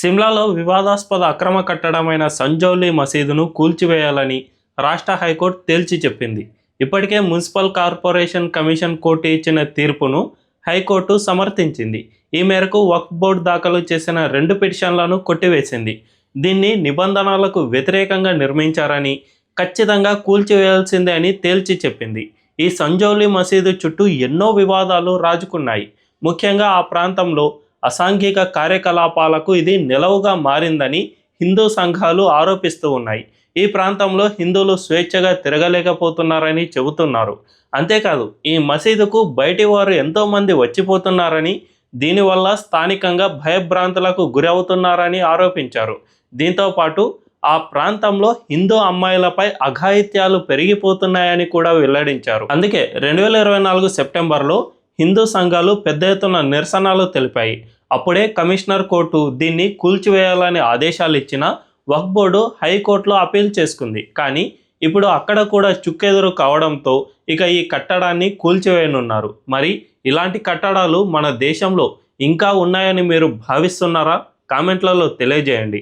సిమ్లాలో వివాదాస్పద అక్రమ కట్టడమైన సంజౌలి మసీదును కూల్చివేయాలని రాష్ట్ర హైకోర్టు తేల్చి చెప్పింది. ఇప్పటికే మున్సిపల్ కార్పొరేషన్ కమిషన్ కోర్టు ఇచ్చిన తీర్పును హైకోర్టు సమర్థించింది. ఈ మేరకు వక్ఫ్ బోర్డు దాఖలు చేసిన రెండు పిటిషన్లను కొట్టివేసింది. దీన్ని నిబంధనలకు వ్యతిరేకంగా నిర్మించారని ఖచ్చితంగా కూల్చివేయాల్సిందే అని తేల్చి చెప్పింది. ఈ సంజౌలి మసీదు చుట్టూ ఎన్నో వివాదాలు రాజుకున్నాయి. ముఖ్యంగా ఆ ప్రాంతంలో అసాంఘిక కార్యకలాపాలకు ఇది నిలవుగా మారిందని హిందూ సంఘాలు ఆరోపిస్తూ ఉన్నాయి. ఈ ప్రాంతంలో హిందువులు స్వేచ్ఛగా తిరగలేకపోతున్నారని చెబుతున్నారు. అంతేకాదు ఈ మసీదుకు బయటి వారు ఎంతోమంది వచ్చిపోతున్నారని దీనివల్ల స్థానికంగా భయభ్రాంతులకు గురవుతున్నారని ఆరోపించారు. దీంతో పాటు ఆ ప్రాంతంలో హిందూ అమ్మాయిలపై అఘాయిత్యాలు పెరిగిపోతున్నాయని కూడా వెల్లడించారు. అందుకే రెండు వేల ఇరవై నాలుగు సెప్టెంబర్లో హిందూ సంఘాలు పెద్ద ఎత్తున నిరసనలు తెలిపాయి. అప్పుడే కమిషనర్ కోర్టు దీన్ని కూల్చివేయాలని ఆదేశాలు ఇచ్చిన వక్ బోర్డు హైకోర్టులో అపీల్ చేసుకుంది. కానీ ఇప్పుడు అక్కడ కూడా చుక్కెదురు కావడంతో ఇక ఈ కట్టడాన్ని కూల్చివేయనున్నారు. మరి ఇలాంటి కట్టడాలు మన దేశంలో ఇంకా ఉన్నాయని మీరు భావిస్తున్నారా? కామెంట్లలో తెలియజేయండి.